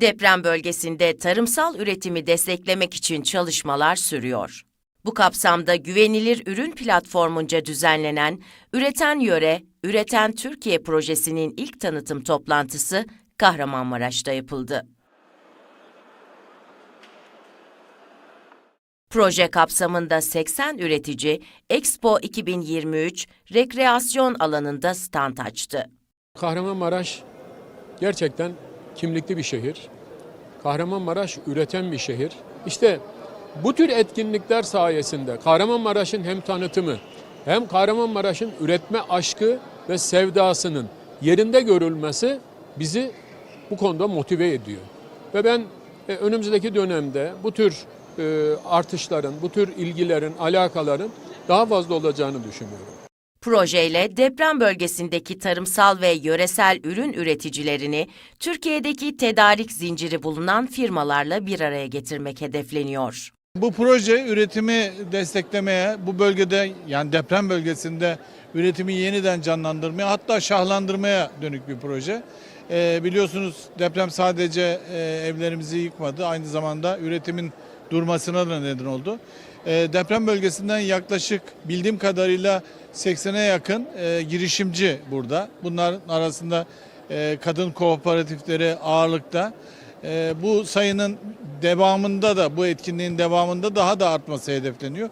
Deprem bölgesinde tarımsal üretimi desteklemek için çalışmalar sürüyor. Bu kapsamda güvenilir ürün platformunca düzenlenen Üreten Yöre, Üreten Türkiye projesinin ilk tanıtım toplantısı Kahramanmaraş'ta yapıldı. Proje kapsamında 80 üretici Expo 2023 rekreasyon alanında stand açtı. Kahramanmaraş gerçekten kimlikli bir şehir. Kahramanmaraş üreten bir şehir. İşte bu tür etkinlikler sayesinde Kahramanmaraş'ın hem tanıtımı hem Kahramanmaraş'ın üretme aşkı ve sevdasının yerinde görülmesi bizi bu konuda motive ediyor. Ve ben e, önümüzdeki dönemde bu tür e, artışların, bu tür ilgilerin, alakaların daha fazla olacağını düşünüyorum. Projeyle deprem bölgesindeki tarımsal ve yöresel ürün üreticilerini Türkiye'deki tedarik zinciri bulunan firmalarla bir araya getirmek hedefleniyor. Bu proje üretimi desteklemeye, bu bölgede yani deprem bölgesinde üretimi yeniden canlandırmaya hatta şahlandırmaya dönük bir proje. Ee, biliyorsunuz deprem sadece e, evlerimizi yıkmadı, aynı zamanda üretimin durmasına da neden oldu. Ee, deprem bölgesinden yaklaşık bildiğim kadarıyla 80'e yakın e, girişimci burada. Bunların arasında e, kadın kooperatifleri ağırlıkta. Ee, bu sayının devamında da bu etkinliğin devamında daha da artması hedefleniyor.